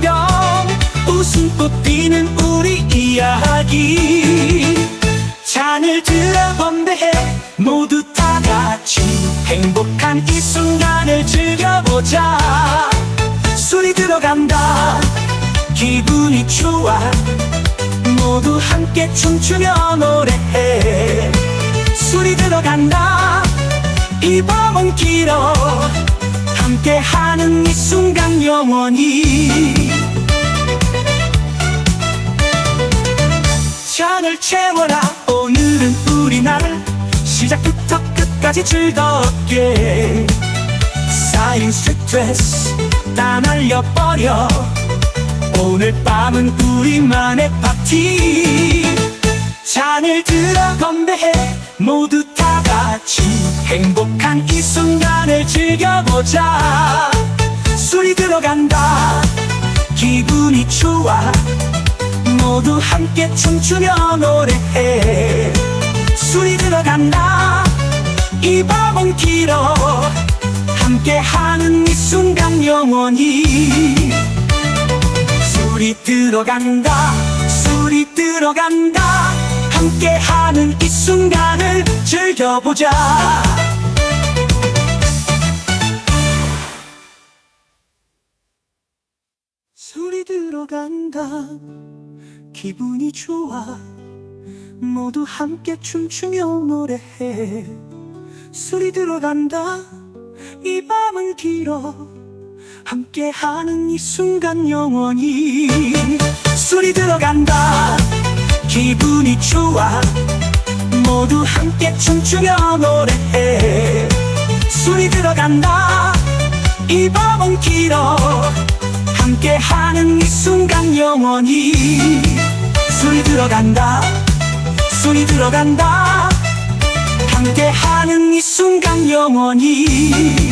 병 웃음꽃 피는 우리 이야기. 잔을 들어 건배해 모두 다 같이 행복한 이 순간을 즐겨보자. 술이 들어간다. 기분이 좋아. 모두 함께 춤추며 노래해. 술이 들어간다. 이 밤은 길어 함께하는 이 순간 영원히 잔을 채워라. 오늘은 우리 날 시작부터 끝까지 즐겁게. 쌓인 스트레스 다 날려버려. 오늘 밤은 우리만의 파티. 잔을 들어 건배해 모두 다 같이 행복한 이 순간을 즐겨보자. 술이 들어간다. 기분이 좋아. 모두 함께 춤추며 노래해. 술이 들어간다. 이 밤은 길어. 함께 하는 이 순간 영원히. 술이 들어간다. 술이 들어간다. 함께 하는 이 순간을 즐겨보자. 술이 들어간다. 기분이 좋아. 모두 함께 춤추며 노래해. 술이 들어간다. 이 밤은 길어. 함께하는 이 순간 영원히. 술이 들어간다. 기분이 좋아 모두 함께 춤추며 노래해. 술이 들어간다. 이 밤은 길어. 함께하는 이 순간 영원히 술이 들어간다. 술이 들어간다. 함께하는 이 순간 영원히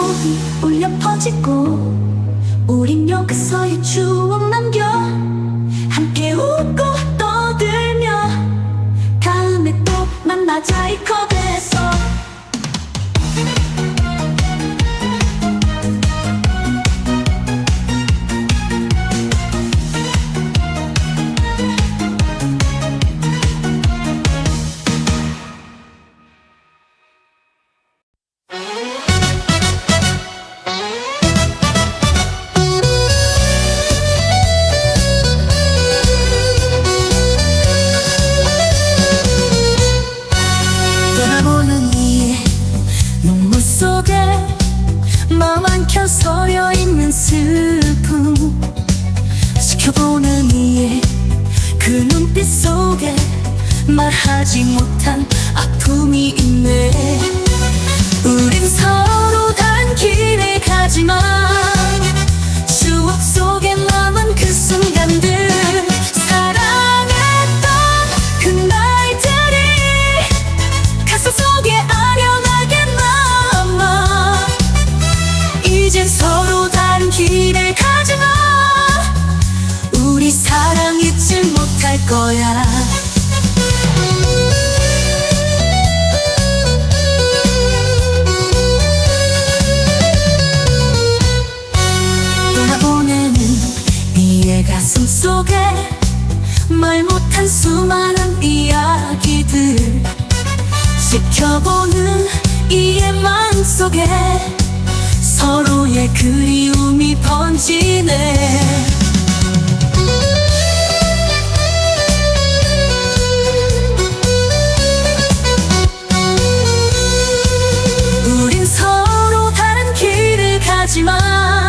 소리 울려 퍼지고 우린 여기서의 추억 남겨 함께 웃고 떠들며 다음에 또 만나자 이 컵에서. 수많은 이야기들 지켜보는 이의 맘 속에 서로의 그리움이 번지네. 우린 서로 다른 길을 가지만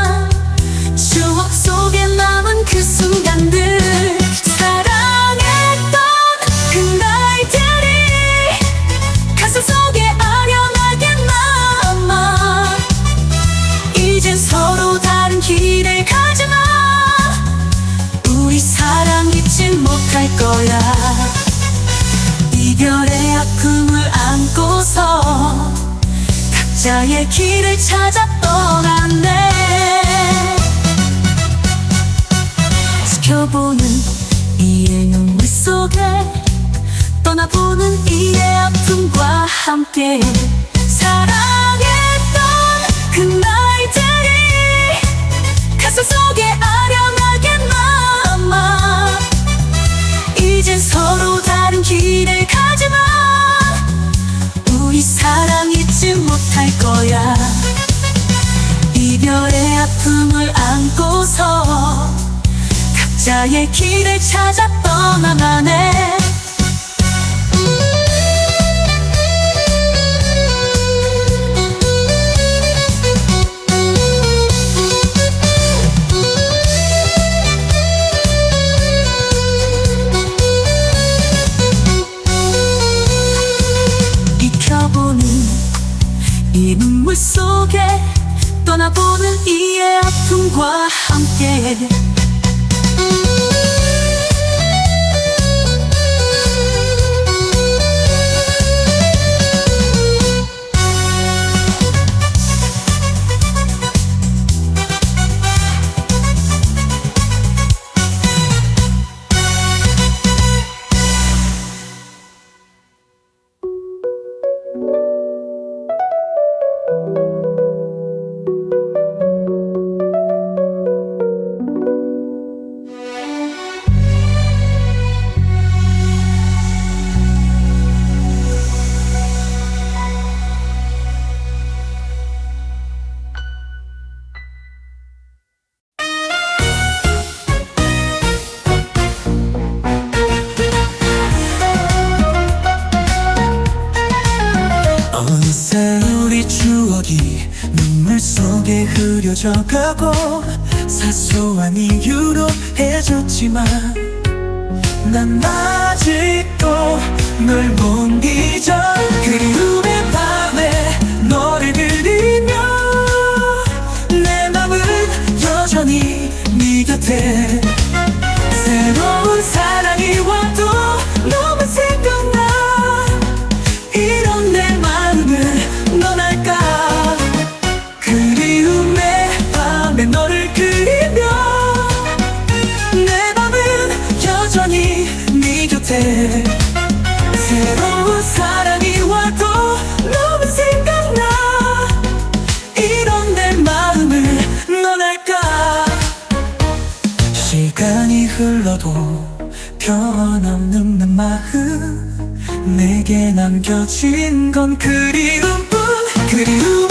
각자의 길을 찾아 떠났네. 지켜보는 이의 눈물 속에 떠나보는 이의 아픔과 함께. 아픔을 안고서 각자의 길을 찾아 떠나가네. 함 흐려져 가고 사소한 이유로 헤어졌지만 난 아직도 널 못 남겨진 건 그리움뿐 그리움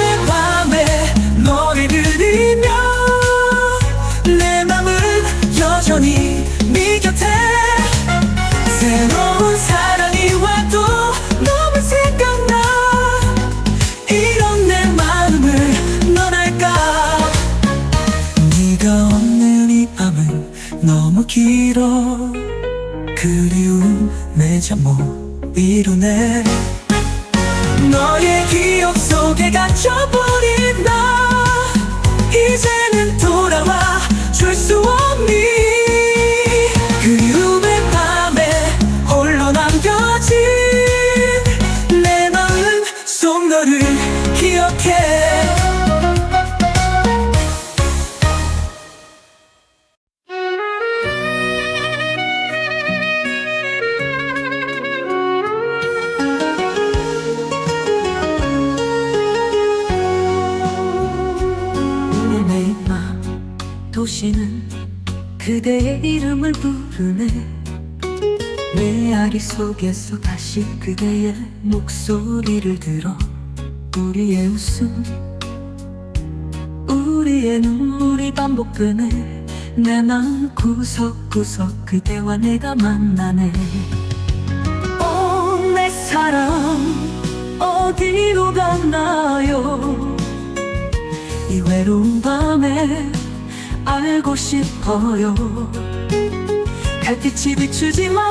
속 도시는 그대의 이름을 부르네. 메아리 속에서 다시 그대의 목소리를 들어 우리의 웃음 우리의 눈물이 반복되네. 내 맘 구석구석 그대와 내가 만나네. 오 내 사랑 어디로 갔나요? 이 외로운 밤에 알고 싶어요. 달빛이 비추지만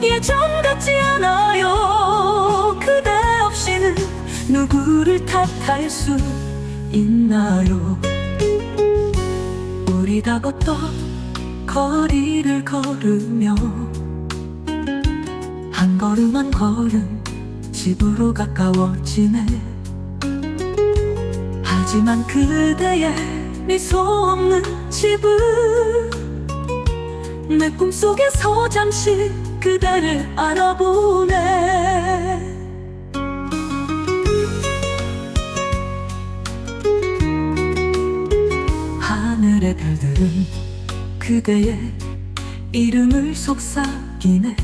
예전 같지 않아요. 그대 없이는 누구를 탓할 수 있나요? 우리 다 걷던 거리를 걸으며 한 걸음 한 걸음 집으로 가까워지네 하지만 그대의 미소 없는 집은 내 꿈속에서 잠시 그대를 알아보네. 하늘의 별들은 그대의 이름을 속삭이네.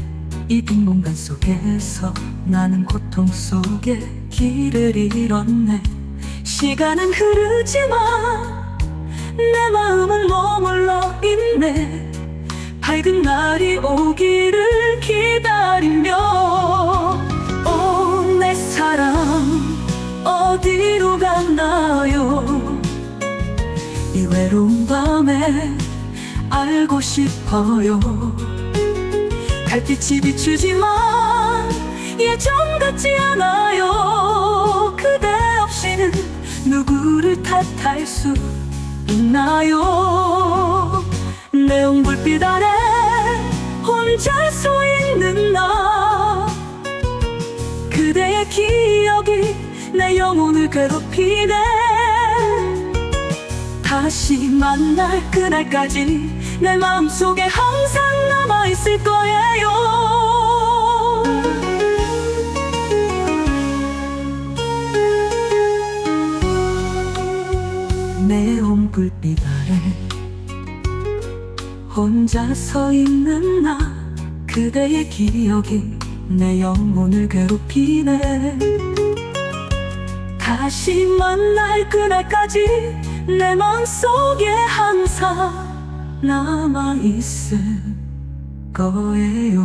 이 빈 공간 속에서 나는 고통 속에 길을 잃었네. 시간은 흐르지만 내 마음은 머물러 있네. 밝은 날이 오기를 기다리며. 오내 사랑 어디로 갔나요? 이 외로운 밤에 알고 싶어요. 달빛이 비추지만 예전 같지 않아요. 그대 알수 있나요? 내온불빛 아래 혼자 서 있는 나. 그대의 기억이 내 영혼을 괴롭히네. 다시 만날 그날까지 내 마음속에 항상 남아있을 거예요. 내온 불빛 아래 혼자 서 있는 나 그대의 기억이 내 영혼을 괴롭히네. 다시 만날 그날까지 내 맘속에 항상 남아있을 거예요